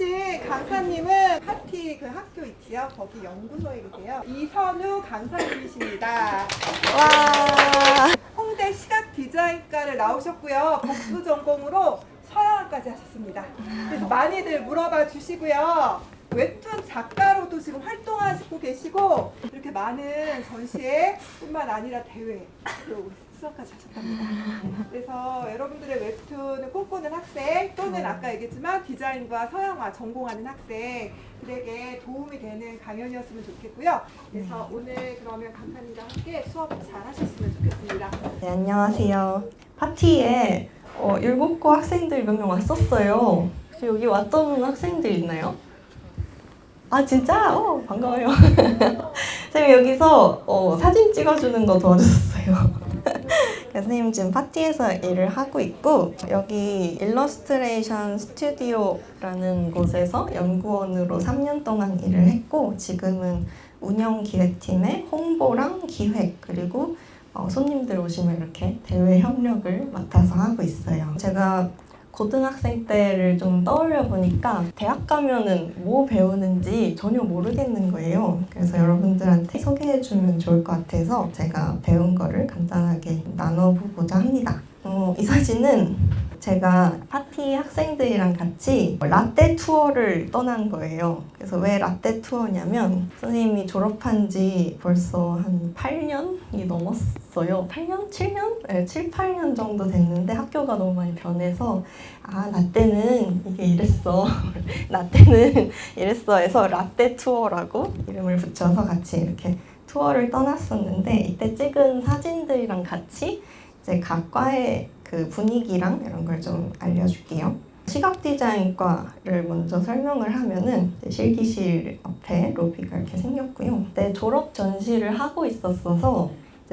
오신 강사님은 파티 그 학교 있지요? 거기 연구소에 계세요. 이선우 강사님이십니다. 와. 홍대 시각 디자인과를 나오셨고요. 복수 전공으로 서양까지 하셨습니다. 그래서 많이들 물어봐 주시고요. 웹툰 작가로도 지금 활동하시고 계시고 이렇게 많은 전시회 뿐만 아니라 대회도 수상까지 하셨답니다. 그래서 여러분들의 웹툰을 꿈꾸는 학생 또는 아까 얘기했지만 디자인과 서양화 전공하는 학생들에게 도움이 되는 강연이었으면 좋겠고요. 그래서 오늘 그러면 강사님과 함께 수업 잘 하셨으면 좋겠습니다. 네, 안녕하세요. 파티에 어, 일곱고 학생들 몇 명 왔었어요. 혹시 여기 왔던 학생들 있나요? 아 진짜? 어, 반가워요. 선생님 여기서 어, 사진 찍어주는 거 도와주셨어요. 선생님 지금 파티에서 일을 하고 있고 여기 일러스트레이션 스튜디오라는 곳에서 연구원으로 3년 동안 일을 했고 지금은 운영 기획팀의 홍보랑 기획 그리고 어, 손님들 오시면 이렇게 대외 협력을 맡아서 하고 있어요. 제가 고등학생 때를 좀 떠올려 보니까 대학 가면은 뭐 배우는지 전혀 모르겠는 거예요. 그래서 여러분들한테 소개해 주면 좋을 것 같아서 제가 배운 거를 간단하게 나눠보고자 합니다. 어, 이 사진은 제가 파티 학생들이랑 같이 라떼 투어를 떠난 거예요. 그래서 왜 라떼 투어냐면 선생님이 졸업한 지 벌써 한 8년이 넘었어요. 8년? 7년? 네, 7, 8년 정도 됐는데 학교가 너무 많이 변해서 아, 나 때는 이게 이랬어. 나 때는 이랬어 해서 라떼 투어라고 이름을 붙여서 같이 이렇게 투어를 떠났었는데 이때 찍은 사진들이랑 같이 이제 각 과의 그 분위기랑 이런 걸 좀 알려줄게요. 시각 디자인과를 먼저 설명을 하면은 실기실 옆에 로비가 이렇게 생겼고요. 그때 졸업 전시를 하고 있었어서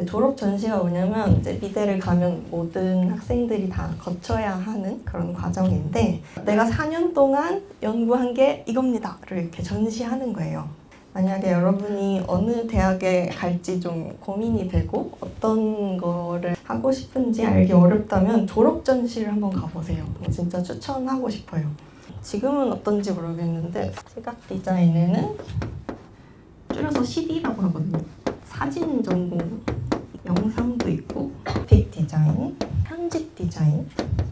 졸업 전시가 뭐냐면 이제 미대를 가면 모든 학생들이 다 거쳐야 하는 그런 과정인데 내가 4년 동안 연구한 게 이겁니다를 이렇게 전시하는 거예요. 만약에 여러분이 어느 대학에 갈지 좀 고민이 되고 어떤 거를 하고 싶은지 알기 어렵다면 졸업 전시를 한번 가보세요. 진짜 추천하고 싶어요. 지금은 어떤지 모르겠는데 시각 디자인에는 줄여서 CD라고 하거든요. 사진 전공, 영상도 있고, 픽 디자인, 편집 디자인,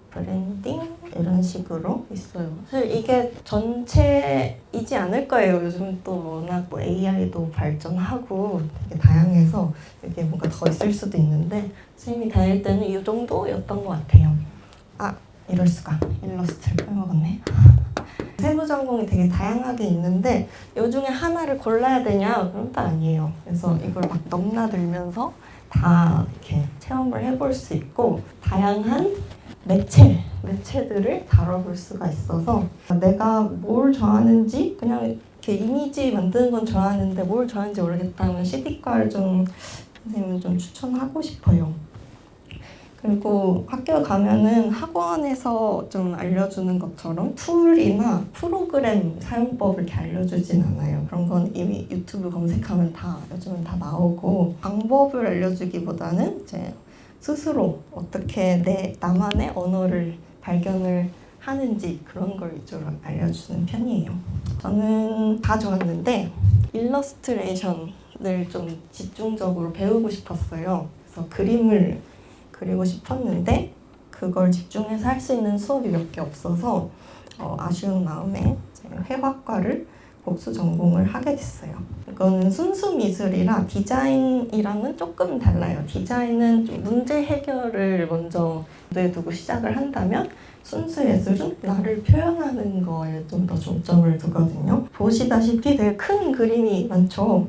브랜딩 이런 식으로 있어요. 사실 이게 전체이지 않을 거예요. 요즘 또 워낙 뭐 AI도 발전하고 되게 다양해서 이게 뭔가 더 있을 수도 있는데 선생님이 다닐 때는 이 정도였던 것 같아요. 아 이럴 수가 일러스트를 빼먹었네. 세부 전공이 되게 다양하게 있는데 이 중에 하나를 골라야 되냐 그런 거 아니에요. 그래서 이걸 막 넘나들면서 다 이렇게 체험을 해볼 수 있고 다양한 매체, 매체들을 다뤄볼 수가 있어서 내가 뭘 좋아하는지 그냥 이렇게 이미지 만드는 건 좋아하는데 뭘 좋아하는지 모르겠다면 CD과를 좀 선생님 좀 추천하고 싶어요. 그리고 학교 가면은 학원에서 좀 알려주는 것처럼 툴이나 프로그램 사용법을 이렇게 알려주진 않아요. 그런 건 이미 유튜브 검색하면 다 요즘은 다 나오고 방법을 알려주기보다는 이제 스스로 어떻게 내 나만의 언어를 발견을 하는지 그런 걸 위주로 알려주는 편이에요. 저는 다 좋았는데 일러스트레이션을 좀 집중적으로 배우고 싶었어요. 그래서 그림을 그리고 싶었는데 그걸 집중해서 할 수 있는 수업이 몇 개 없어서 어, 아쉬운 마음에 회화과를 복수 전공을 하게 됐어요. 이거는 순수 미술이라 디자인이랑은 조금 달라요. 디자인은 좀 문제 해결을 먼저 에 두고 시작을 한다면 순수 예술은 나를 표현하는 거에 좀 더 중점을 두거든요. 보시다시피 되게 큰 그림이 많죠.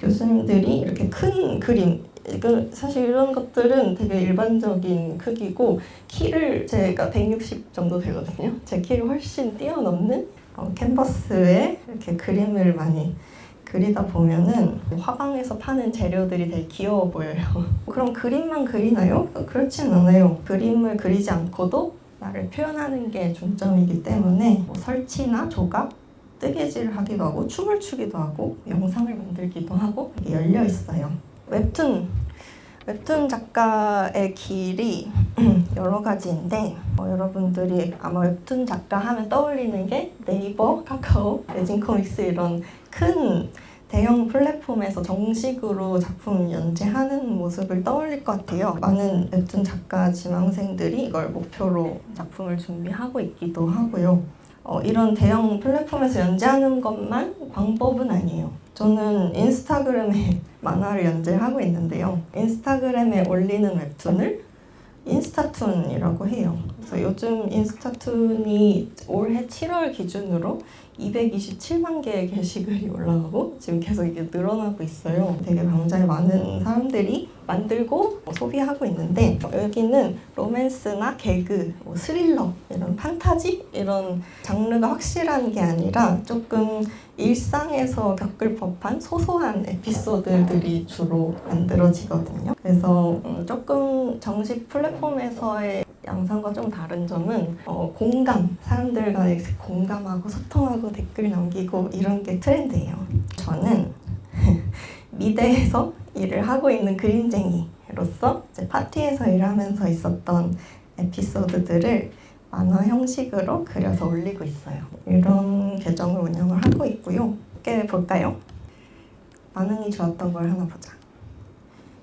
교수님들이 이렇게 큰 그림 이거 사실 이런 것들은 되게 일반적인 크기고 키를 제가 160 정도 되거든요. 제 키를 훨씬 뛰어넘는 어, 캔버스에 이렇게 그림을 많이 그리다 보면은 화방에서 파는 재료들이 되게 귀여워 보여요. 그럼 그림만 그리나요? 그렇진 않아요. 그림을 그리지 않고도 나를 표현하는 게 중점이기 때문에 뭐 설치나 조각, 뜨개질을 하기도 하고 춤을 추기도 하고 영상을 만들기도 하고 열려 있어요. 웹툰 웹툰 작가의 길이 여러 가지인데 어, 여러분들이 아마 웹툰 작가 하면 떠올리는 게 네이버, 카카오, 레진 코믹스 이런 큰 대형 플랫폼에서 정식으로 작품 연재하는 모습을 떠올릴 것 같아요. 많은 웹툰 작가 지망생들이 이걸 목표로 작품을 준비하고 있기도 하고요. 어, 이런 대형 플랫폼에서 연재하는 것만 방법은 아니에요. 저는 인스타그램에 만화를 연재하고 있는데요. 인스타그램에 올리는 웹툰을 인스타툰이라고 해요. 그래서 요즘 인스타툰이 올해 7월 기준으로 227만 개의 게시글이 올라가고 지금 계속 이게 늘어나고 있어요. 되게 굉장히 많은 사람들이 만들고 소비하고 있는데 여기는 로맨스나 개그, 뭐 스릴러 이런 판타지 이런 장르가 확실한 게 아니라 조금 일상에서 겪을 법한 소소한 에피소드들이 주로 만들어지거든요. 그래서 음, 조금 정식 플랫폼에서의 양상과 좀 다른 점은 어, 공감, 사람들과 공감하고 소통하고 댓글 남기고 이런 게 트렌드예요. 저는 미대에서 일을 하고 있는 그림쟁이로서 파티에서 일하면서 있었던 에피소드들을 만화 형식으로 그려서 올리고 있어요. 이런 계정을 운영을 하고 있고요. 함께 볼까요? 반응이 좋았던 걸 하나 보자.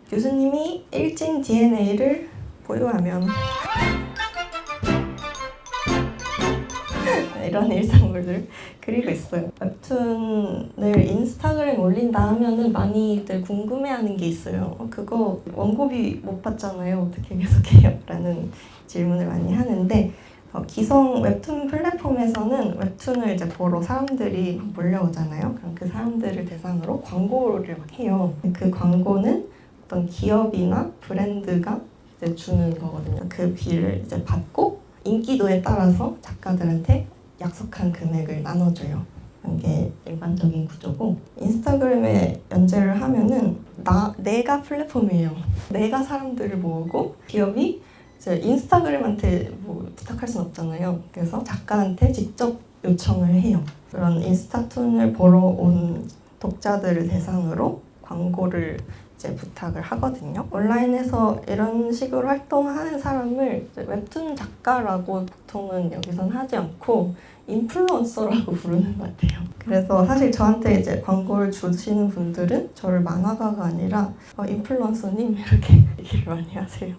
교수님이 일진 DNA를 보유하면 이런 일상물들 그리고 있어요. 웹툰을 인스타그램에 올린다 하면은 많이들 궁금해하는 게 있어요. 어, 그거 원고비 못 받잖아요. 어떻게 계속해요? 라는 질문을 많이 하는데 어, 기성 웹툰 플랫폼에서는 웹툰을 이제 보러 사람들이 막 몰려오잖아요. 그럼 그 사람들을 대상으로 광고를 막 해요. 그 광고는 어떤 기업이나 브랜드가 주는 거거든요. 그 비를 이제 받고 인기도에 따라서 작가들한테 약속한 금액을 나눠줘요. 이게 일반적인 구조고 인스타그램에 연재를 하면은 나 내가 플랫폼이에요. 내가 사람들을 모으고 기업이 이제 인스타그램한테 뭐 부탁할 순 없잖아요. 그래서 작가한테 직접 요청을 해요. 그런 인스타툰을 보러 온 독자들을 대상으로 광고를 이제 부탁을 하거든요. 온라인에서 이런 식으로 활동하는 사람을 웹툰 작가라고 보통은 여기선 하지 않고 인플루언서라고 부르는 것 같아요. 그래서 사실 저한테 이제 광고를 주시는 분들은 저를 만화가가 아니라 어, 인플루언서님 이렇게 얘기를 많이 하세요.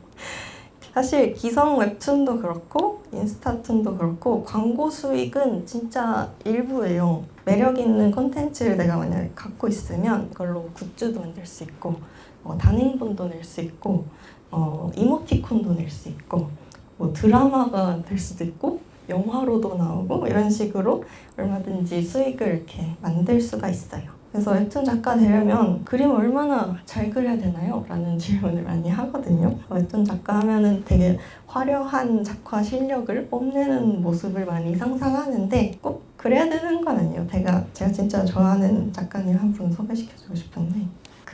사실 기성 웹툰도 그렇고 인스타툰도 그렇고 광고 수익은 진짜 일부예요. 매력 있는 콘텐츠를 내가 만약에 갖고 있으면 그걸로 굿즈도 만들 수 있고 어, 단행본도 낼 수 있고 어, 이모티콘도 낼 수 있고 뭐 드라마가 될 수도 있고 영화로도 나오고 이런 식으로 얼마든지 수익을 이렇게 만들 수가 있어요. 그래서 웹툰 작가 되려면 그림을 얼마나 잘 그려야 되나요? 라는 질문을 많이 하거든요. 웹툰 작가 하면은 되게 화려한 작화 실력을 뽐내는 모습을 많이 상상하는데 꼭 그래야 되는 건 아니에요. 제가, 제가 진짜 좋아하는 작가님 한 분 소개시켜주고 싶은데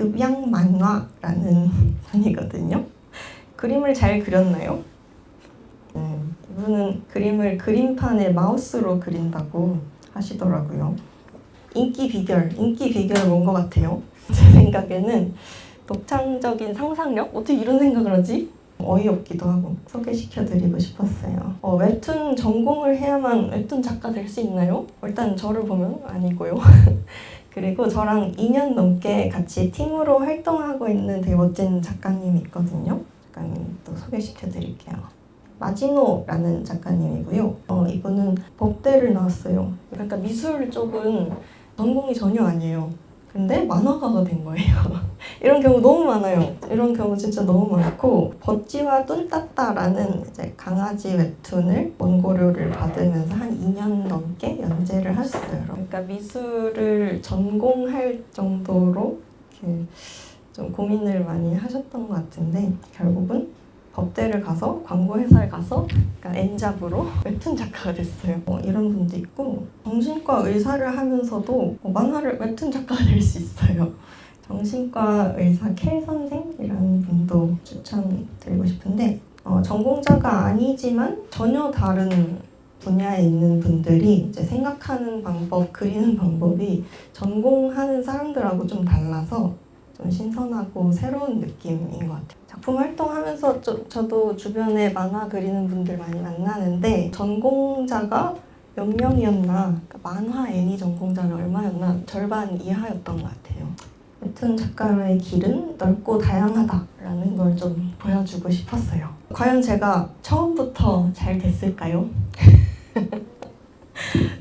급양 만화라는 분이거든요. 그림을 잘 그렸나요? 음, 이분은 그림을 그림판에 마우스로 그린다고 하시더라고요. 인기 비결, 인기 비결 뭔것 같아요? 제 생각에는 독창적인 상상력? 어떻게 이런 생각을 하지? 어이없기도 하고 소개시켜드리고 싶었어요. 어, 웹툰 전공을 해야만 웹툰 작가 될 수 있나요? 일단 저를 보면 아니고요. 그리고 저랑 2년 넘게 같이 팀으로 활동하고 있는 되게 멋진 작가님이 있거든요. 작가님 또 소개시켜 드릴게요. 마지노라는 작가님이고요. 어, 이분은 법대를 나왔어요. 그러니까 미술 쪽은 전공이 전혀 아니에요. 근데 만화가가 된 거예요. 이런 경우 너무 많아요. 이런 경우 진짜 너무 많고 버찌와 뚠따따라는 이제 강아지 웹툰을 원고료를 받으면서 한 2년 넘게 연재를 하셨어요. 그러니까 미술을 전공할 정도로 이렇게 좀 고민을 많이 하셨던 것 같은데 결국은 법대를 가서 광고 회사를 가서 그러니까 엔잡으로 웹툰 작가가 됐어요. 어, 이런 분도 있고 정신과 의사를 하면서도 어, 만화를 웹툰 작가가 될 수 있어요. 정신과 의사 켈 선생이라는 분도 추천드리고 싶은데 어, 전공자가 아니지만 전혀 다른 분야에 있는 분들이 이제 생각하는 방법, 그리는 방법이 전공하는 사람들하고 좀 달라서 좀 신선하고 새로운 느낌인 것 같아요. 작품 활동하면서 저, 저도 주변에 만화 그리는 분들 많이 만나는데 전공자가 몇 명이었나 그러니까 만화 애니 전공자는 얼마였나 절반 이하였던 것 같아요. 웹툰 작가로의 길은 넓고 다양하다라는 걸 좀 보여주고 싶었어요. 과연 제가 처음부터 잘 됐을까요?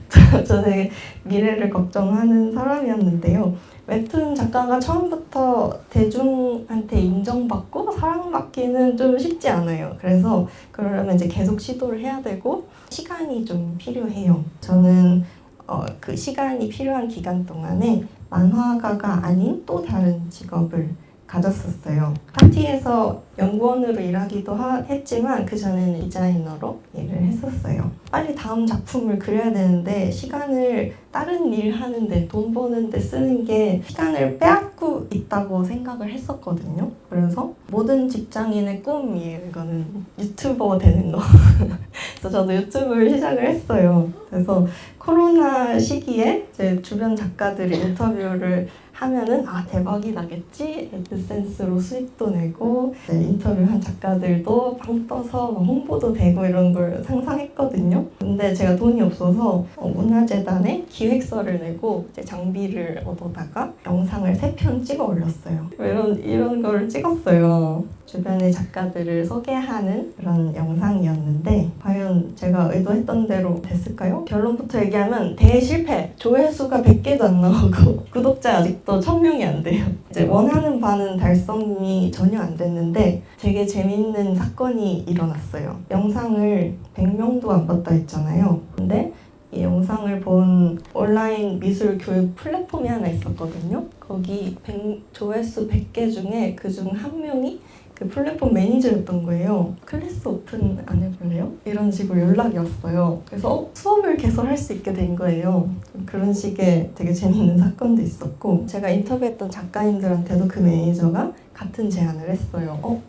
저- 저 되게 미래를 걱정하는 사람이었는데요. 웹툰 작가가 처음부터 대중한테 인정받고 사랑받기는 좀 쉽지 않아요. 그래서 그러려면 이제 계속 시도를 해야 되고 시간이 좀 필요해요. 저는 어, 그 시간이 필요한 기간 동안에 만화가가 아닌 또 다른 직업을 가졌었어요. 파티에서 연구원으로 일하기도 하- 했지만 그 전에는 디자이너로 일을 했었어요. 빨리 다음 작품을 그려야 되는데 시간을 다른 일 하는데 돈 버는데 쓰는 게 시간을 빼앗고 있다고 생각을 했었거든요. 그래서 모든 직장인의 꿈이에요. 이거는 유튜버 되는 거. 그래서 저도 유튜브를 시작을 했어요. 그래서 코로나 시기에 제 주변 작가들이 인터뷰를 하면은 아 대박이 나겠지 애드센스로 수익도 내고 이제 인터뷰한 작가들도 빵 떠서 막 홍보도 되고 이런 걸 상상했거든요. 근데 제가 돈이 없어서 어, 문화재단에 기획서를 내고 이제 장비를 얻어다가 영상을 세 편 찍어 올렸어요. 이런 이런 거를 찍었어요. 주변의 작가들을 소개하는 그런 영상이었는데 과연 제가 의도했던 대로 됐을까요? 결론부터 얘기하면 대실패! 조회수가 100개도 안 나오고 구독자 아직도 1000명이 안 돼요. 이제 원하는 바는 달성이 전혀 안 됐는데 되게 재밌는 사건이 일어났어요. 영상을 100명도 안 봤다 했잖아요. 근데 이 영상을 본 온라인 미술 교육 플랫폼이 하나 있었거든요. 거기 100, 조회수 100개 중에 그 중 한 명이 그 플랫폼 매니저였던 거예요. 클래스 오픈 안 해볼래요? 이런 식으로 연락이 왔어요. 그래서 어, 수업을 개설할 수 있게 된 거예요. 좀 그런 식의 되게 재밌는 사건도 있었고 제가 인터뷰했던 작가님들한테도 그 매니저가 같은 제안을 했어요. 어?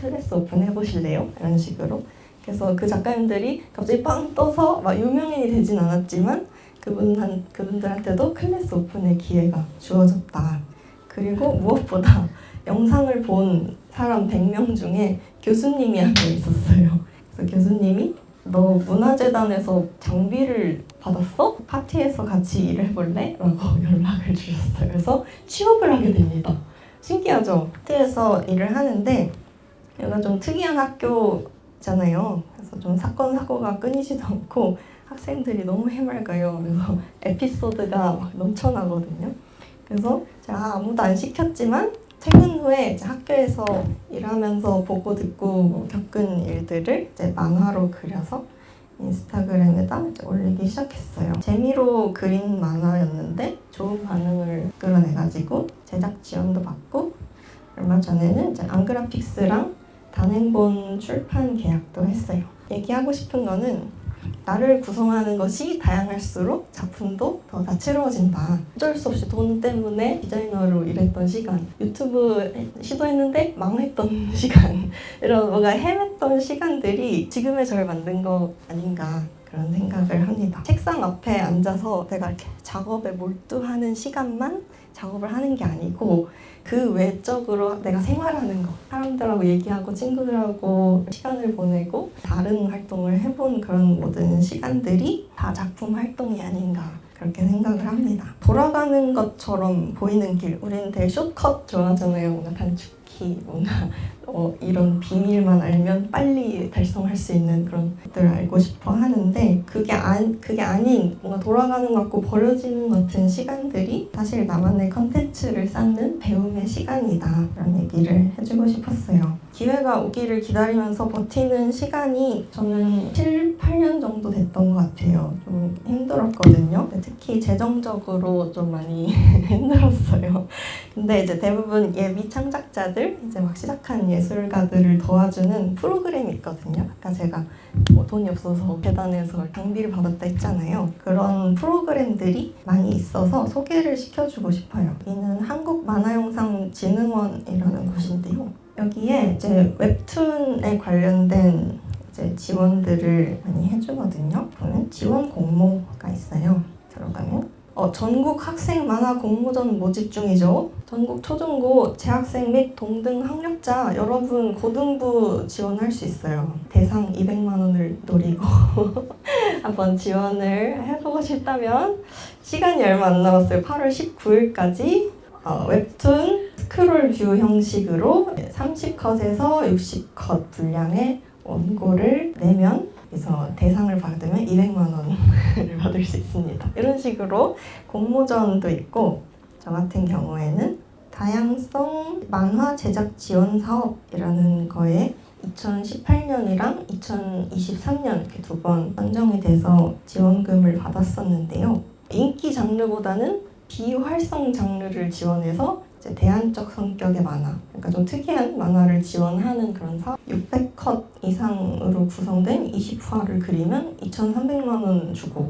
클래스 오픈 해보실래요? 이런 식으로. 그래서 그 작가님들이 갑자기 빵 떠서 막 유명인이 되진 않았지만 그분한 그분들한테도 클래스 오픈의 기회가 주어졌다. 그리고 무엇보다 영상을 본 사람 100명 중에 교수님이 한 명 있었어요. 그래서 교수님이 너 문화재단에서 장비를 받았어? 파티에서 같이 일해볼래? 라고 연락을 주셨어요. 그래서 취업을 하게 됩니다. 신기하죠? 파티에서 일을 하는데 여기가 좀 특이한 학교잖아요. 그래서 좀 사건 사고가 끊이지도 않고 학생들이 너무 해맑아요. 그래서 에피소드가 막 넘쳐나거든요. 그래서 제가 아무도 안 시켰지만 퇴근 후에 이제 학교에서 일하면서 보고 듣고 뭐 겪은 일들을 이제 만화로 그려서 인스타그램에다 올리기 시작했어요. 재미로 그린 만화였는데 좋은 반응을 끌어내가지고 제작 지원도 받고 얼마 전에는 이제 안그래픽스랑 단행본 출판 계약도 했어요. 얘기하고 싶은 거는 나를 구성하는 것이 다양할수록 작품도 더 다채로워진다. 어쩔 수 없이 돈 때문에 디자이너로 일했던 시간, 유튜브 시도했는데 망했던 시간, 이런 뭔가 헤맸던 시간들이 지금의 저를 만든 거 아닌가. 그런 생각을 합니다. 책상 앞에 앉아서 내가 이렇게 작업에 몰두하는 시간만 작업을 하는 게 아니고 그 외적으로 내가 생활하는 거 사람들하고 얘기하고 친구들하고 시간을 보내고 다른 활동을 해본 그런 모든 시간들이 다 작품 활동이 아닌가 그렇게 생각을 합니다. 돌아가는 것처럼 보이는 길 우리는 되게 숏컷 좋아하잖아요. 뭔가 단축키 뭔가 어, 이런 비밀만 알면 빨리 달성할 수 있는 그런 것들을 알고 싶어 하는데 그게 안 그게 아닌 뭔가 돌아가는 것 같고 버려지는 것 같은 시간들이 사실 나만의 컨텐츠를 쌓는 배움의 시간이다 그런 얘기를 해주고 싶었어요. 기회가 오기를 기다리면서 버티는 시간이 저는 7, 8년 정도 됐던 것 같아요. 좀 힘들었거든요. 특히 재정적으로 좀 많이 힘들었어요. 근데 이제 대부분 예비 창작자들 이제 막 시작한 예 술가들을 도와주는 프로그램이 있거든요. 아까 제가 뭐 돈이 없어서 계단에서 장비를 받았다 했잖아요. 그런 프로그램들이 많이 있어서 소개를 시켜주고 싶어요. 여기는 한국만화영상진흥원이라는 곳인데요. 여기에 이제 웹툰에 관련된 이제 지원들을 많이 해주거든요. 보면 지원 공모가 있어요. 들어가면 어, 전국 학생 만화 공모전 모집 중이죠. 전국 초중고 재학생 및 동등 학력자 여러분 고등부 지원할 수 있어요. 대상 200만 원을 노리고 한번 지원을 해보고 싶다면 시간이 얼마 안 남았어요. 8월 19일까지 어, 웹툰 스크롤 뷰 형식으로 30컷에서 60컷 분량의 원고를 내면 그래서 대상을 받으면 200만 원을 받을 수 있습니다. 이런 식으로 공모전도 있고 저 같은 경우에는 다양성 만화 제작 지원 사업이라는 거에 2018년이랑 2023년 이렇게 두 번 선정이 돼서 지원금을 받았었는데요. 인기 장르보다는 비활성 장르를 지원해서 이제 대안적 성격의 만화, 그러니까 좀 특이한 만화를 지원하는 그런 사업. 600컷 이상으로 구성된 20화를 그리면 2,300만 원 주고,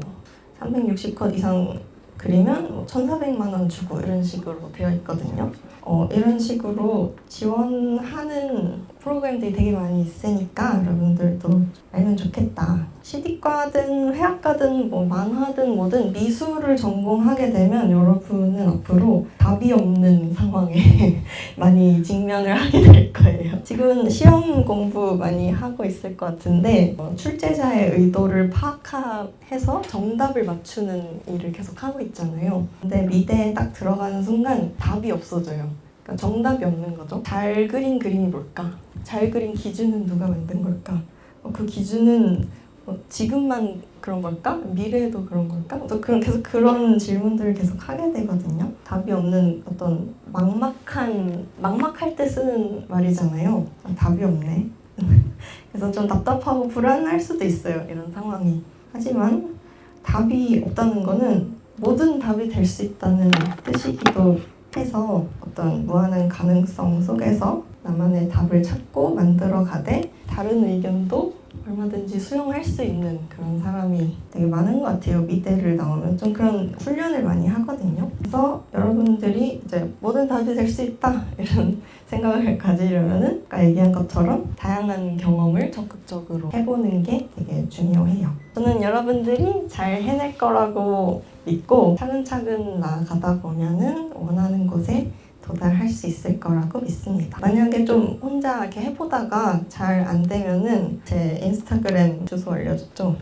360컷 이상 그리면 뭐 1,400만 원 주고 이런 식으로 되어 있거든요. 어, 이런 식으로 지원하는 프로그램들이 되게 많이 있으니까 여러분들도 알면 좋겠다. CD과든 회화과든 뭐 만화든 뭐든 미술을 전공하게 되면 여러분은 앞으로 답이 없는 상황에 많이 직면을 하게 될 거예요. 지금 시험 공부 많이 하고 있을 것 같은데 어, 출제자의 의도를 파악해서 정답을 맞추는 일을 계속 하고 있잖아요. 근데 미대에 딱 들어가는 순간 답이 없어져요. 그러니까 정답이 없는 거죠. 잘 그린 그림이 뭘까? 잘 그린 기준은 누가 만든 걸까? 어, 그 기준은 어, 지금만 그런 걸까? 미래에도 그런 걸까? 또 그런 계속 그런 질문들을 계속 하게 되거든요. 답이 없는 어떤 막막한 막막할 때 쓰는 말이잖아요. 아, 답이 없네. 그래서 좀 답답하고 불안할 수도 있어요. 이런 상황이. 하지만 답이 없다는 거는 모든 답이 될 수 있다는 뜻이기도 해서 어떤 무한한 가능성 속에서 나만의 답을 찾고 만들어 가되 다른 의견도 얼마든지 수용할 수 있는 그런 사람이 되게 많은 것 같아요. 미대를 나오면 좀 그런 훈련을 많이 하거든요. 그래서 여러분들이 이제 모든 답이 될 수 있다 이런 생각을 가지려면은 아까 얘기한 것처럼 다양한 경험을 적극적으로 해보는 게 되게 중요해요. 저는 여러분들이 잘 해낼 거라고 믿고 차근차근 나아가다 보면은 원하는 곳에 도달할 수 있을 거라고 믿습니다. 만약에 좀 혼자 이렇게 해보다가 잘 안 되면은 제 인스타그램 주소 알려줬죠.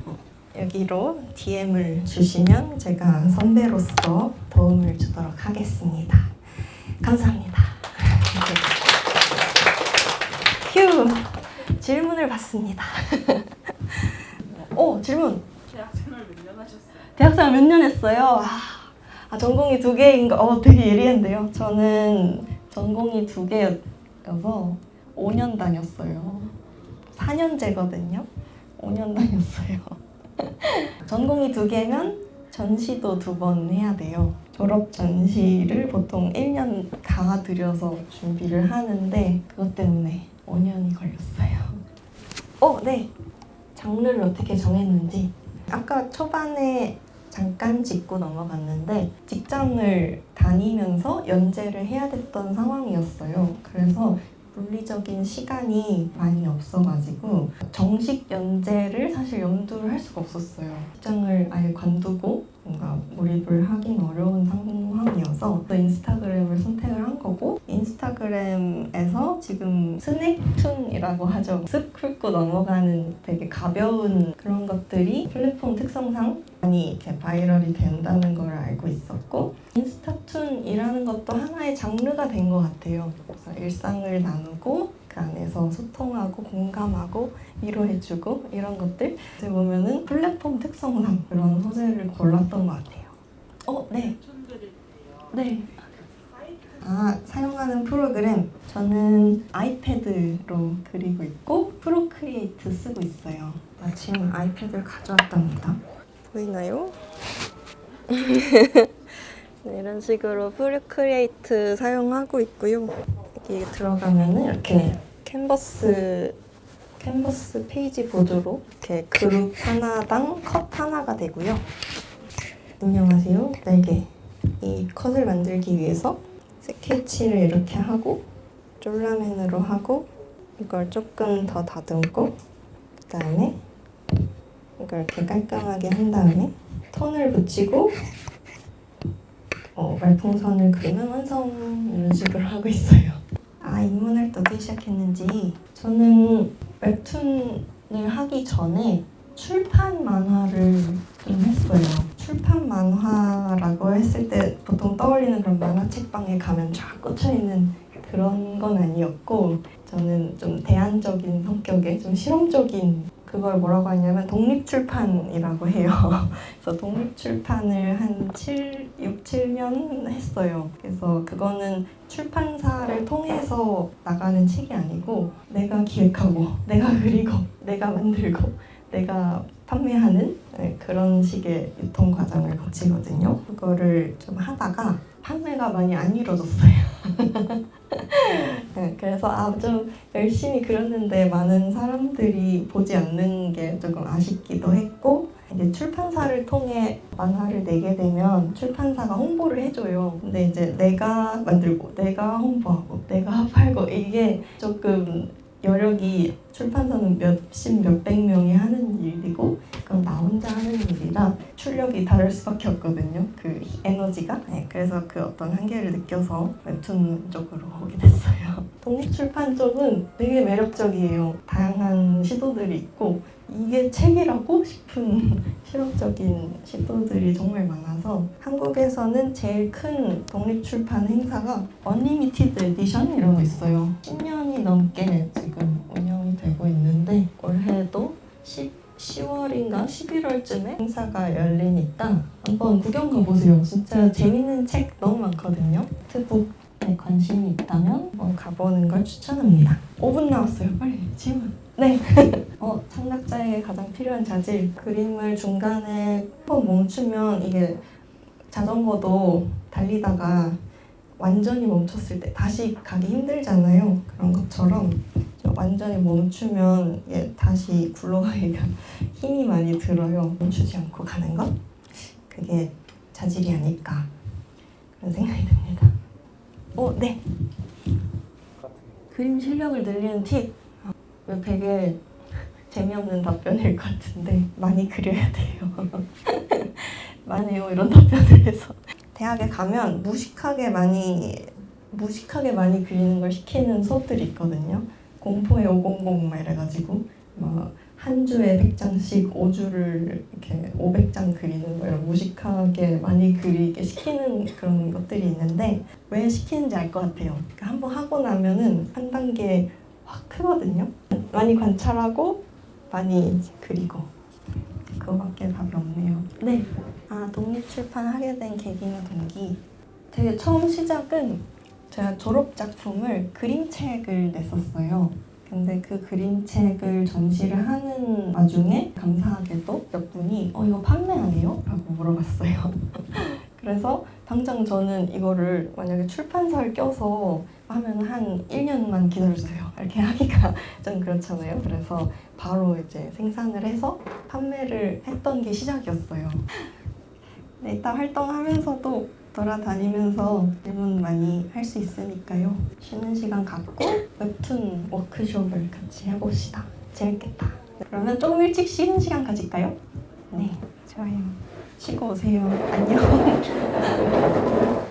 여기로 DM을 주시면 제가 선배로서 도움을 주도록 하겠습니다. 감사합니다. 휴 질문을 받습니다. 오 질문. 대학생활 몇 년 하셨어요? 대학생활 몇 년 했어요? 아, 아, 전공이 두 개인 거, 어, 되게 예리한데요. 저는 전공이 두 개여서 5년 다녔어요. 4년제거든요. 5년 다녔어요. 전공이 두 개면 전시도 두 번 해야 돼요. 졸업 전시를 보통 1년 다 들여서 준비를 하는데 그것 때문에 5년이 걸렸어요. 어, 네. 장르를 어떻게 정했는지 아까 초반에 잠깐 짚고 넘어갔는데 직장을 다니면서 연재를 해야 됐던 상황이었어요. 그래서 물리적인 시간이 많이 없어가지고 정식 연재를 사실 염두를 할 수가 없었어요. 직장을 아예 관두고 뭔가 몰입을 하긴 어려운 상황이어서 또 인스타그램을 선택을 한 거고 인스타그램에서 지금 스낵툰이라고 하죠. 쓱 훑고 넘어가는 되게 가벼운 그런 것들이 플랫폼 특성상 많이 이렇게 바이럴이 된다는 걸 알고 있었고 인스타툰이라는 것도 하나의 장르가 된 것 같아요. 그래서 일상을 나누고 그 안에서 소통하고 공감하고 위로해주고 이런 것들 어떻게 보면은 플랫폼 특성상 그런 소재를 골랐던 것 같아요. 어, 네. 네. 아, 사용하는 프로그램 저는 아이패드로 그리고 있고 프로크리에이트 쓰고 있어요. 마침 아이패드를 가져왔답니다. 보이나요? 네, 이런 식으로 프로크리에이트 사용하고 있고요. 여기 들어가면은 이렇게 캔버스 캔버스 페이지 보드로 이렇게 그룹 하나당 컷 하나가 되고요. 안녕하세요. 날개. 이 컷을 만들기 위해서 스케치를 이렇게 하고 졸라맨으로 하고 이걸 조금 더 다듬고 그다음에 이걸 이렇게 깔끔하게 한 다음에 톤을 붙이고 어, 말풍선을 그리면 완성 이런 식으로 하고 있어요. 아 입문할 때 어떻게 시작했는지 저는 웹툰을 하기 전에 출판 만화를 좀 했어요. 출판 만화라고 했을 때 보통 떠올리는 그런 만화 책방에 가면 쫙 꽂혀 있는 그런 건 아니었고 저는 좀 대안적인 성격의 좀 실험적인 그걸 뭐라고 하냐면 독립출판이라고 해요. 그래서 독립출판을 한 7, 6, 7년 했어요. 그래서 그거는 출판사를 통해서 나가는 책이 아니고 내가 기획하고 내가 그리고 내가 만들고 내가 판매하는 네, 그런 식의 유통 과정을 거치거든요. 그거를 좀 하다가 판매가 많이 안 이루어졌어요. 네, 그래서 아 좀 열심히 그렸는데 많은 사람들이 보지 않는 게 조금 아쉽기도 했고 이제 출판사를 통해 만화를 내게 되면 출판사가 홍보를 해줘요. 근데 이제 내가 만들고 내가 홍보하고 내가 팔고 이게 조금 여력이 출판사는 몇십 몇백 명이 하는 일이고 그럼 나 혼자 하는 일이라 출력이 다를 수밖에 없거든요. 그 에너지가. 네, 그래서 그 어떤 한계를 느껴서 웹툰 쪽으로 오게 됐어요. 독립 출판 쪽은 되게 매력적이에요. 다양한 시도들이 있고 이게 책이라고 싶은 실험적인 시도들이 정말 많아서 한국에서는 제일 큰 독립 출판 행사가 언리미티드 에디션 이라고 있어요. 10년이 넘게 지금 운영이 되고 있는데 올해도 10, 10월인가 11월쯤에 행사가 열리니까 한번 구경 가보세요. 진짜 재밌는 책 너무 많거든요. 트북에 관심이 있다면 한번 가보는 걸 추천합니다. 5분 남았어요. 빨리 질문. 네. 어, 창작자에게 가장 필요한 자질. 그림을 중간에 한번 멈추면 이게 자전거도 달리다가 완전히 멈췄을 때 다시 가기 힘들잖아요. 그런 것처럼 완전히 멈추면 이게 다시 굴러가기가 힘이 많이 들어요. 멈추지 않고 가는 것. 그게 자질이 아닐까 그런 생각이 듭니다. 어, 네. 그림 실력을 늘리는 팁. 되게 재미없는 답변일 것 같은데 많이 그려야 돼요. 많이 해요 이런 답변을 해서 대학에 가면 무식하게 많이 무식하게 많이 그리는 걸 시키는 수업들이 있거든요. 공포의 500 막 이래가지고 막 한 주에 100장씩 5주를 이렇게 500장 그리는 거 이런 무식하게 많이 그리게 시키는 그런 것들이 있는데 왜 시키는지 알 것 같아요. 그러니까 한번 하고 나면은 한 단계 확 크거든요. 많이 관찰하고 많이 그리고 그거밖에 답이 없네요. 네. 아 독립출판 하게 된 계기나 동기. 되게 처음 시작은 제가 졸업 작품을 그림책을 냈었어요. 근데 그 그림책을 전시를 하는 와중에 감사하게도 몇 분이 어 이거 판매 안 해요? 라고 물어봤어요. 그래서 당장 저는 이거를 만약에 출판사를 껴서 하면 한 1년만 기다려주세요. 이렇게 하기가 좀 그렇잖아요. 그래서 바로 이제 생산을 해서 판매를 했던 게 시작이었어요. 네, 일단 활동하면서도 돌아다니면서 질문 많이 할 수 있으니까요. 쉬는 시간 갖고 웹툰 워크숍을 같이 해봅시다. 재밌겠다. 그러면 조금 일찍 쉬는 시간 가질까요? 네, 좋아요. 쉬고 오세요. 안녕.